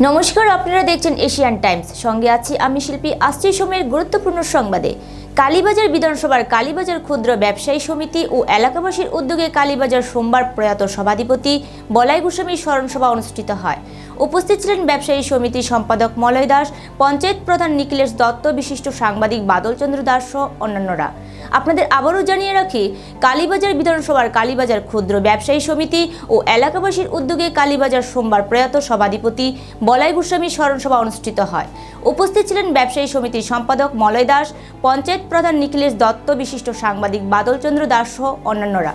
নমস্কার, আপনারা দেখছেন এশিয়ান টাইমস। সঙ্গে আছি আমি শিল্পী আসছি সময়ের গুরুত্বপূর্ণ সংবাদে। কালীবাজার বিধানসভার কালীবাজার ক্ষুদ্র ব্যবসায়ী সমিতি ও এলাকাবাসীর উদ্যোগে কালীবাজার সোমবার প্রয়াত সভাধিপতি বলাই গোস্বামীর স্মরণসভা অনুষ্ঠিত হয়। উপস্থিত ছিলেন ব্যবসায়ী সমিতির সম্পাদক মলয় দাস, পঞ্চায়েত প্রধান নিখিলেশ দত্ত, বিশিষ্ট সাংবাদিক বাদলচন্দ্র দাস সহ অন্যান্যরা। আপনাদের আবারও জানিয়ে রাখি কালীবাজার বিধানসভার কালীবাজার ক্ষুদ্র ব্যবসায়ী সমিতি ও এলাকাবাসীর উদ্যোগে কালীবাজার সোমবার প্রয়াত সভাধিপতি বলাই গোস্বামী স্মরণসভা অনুষ্ঠিত হয়। উপস্থিত ছিলেন ব্যবসায়ী সমিতির সম্পাদক মলয় দাস, পঞ্চায়েত প্রধান নিখিলেশ দত্ত, বিশিষ্ট সাংবাদিক বাদলচন্দ্র দাস সহ অন্যান্যরা।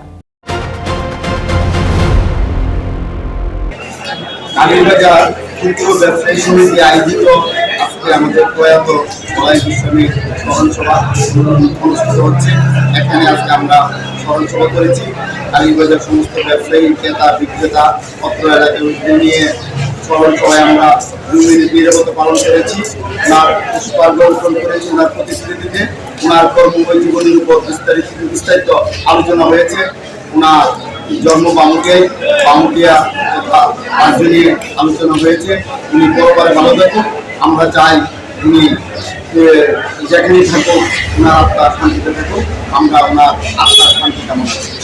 কালীবাজার ক্ষুদ্র ব্যবসায়ী সমিতি আয়োজিত আজকে আমাদের প্রয়াত মলাই গোস্বামীর স্মরণসভা অনুষ্ঠিত হচ্ছে, এখানে আজকে আমরা স্মরণসভা করেছি। কালীবাজার সমস্ত ব্যবসায়ী, ক্রেতা, বিক্রেতা পত্র এলাকায় উদ্যোগ নিয়ে স্মরণসভায় আমরা নিরাপত্তা পালন করেছি। ওনার অর্পণ করেছি ওনার প্রতিশ্রুতিতে ওনার কর্মময় জীবনের উপর বিস্তারিত বিস্তারিত আলোচনা হয়েছে। ওনার জন্ম বামুকে বামুকিয়া আলোচনা হয়েছে। উনি পরপরে ভালো থাকুন। আমরা চাই উনি যেখানেই থাকুক ওনার আত্মার শান্তিতে থাকুক আমরা ওনার আত্মার শান্তি কামনা করি।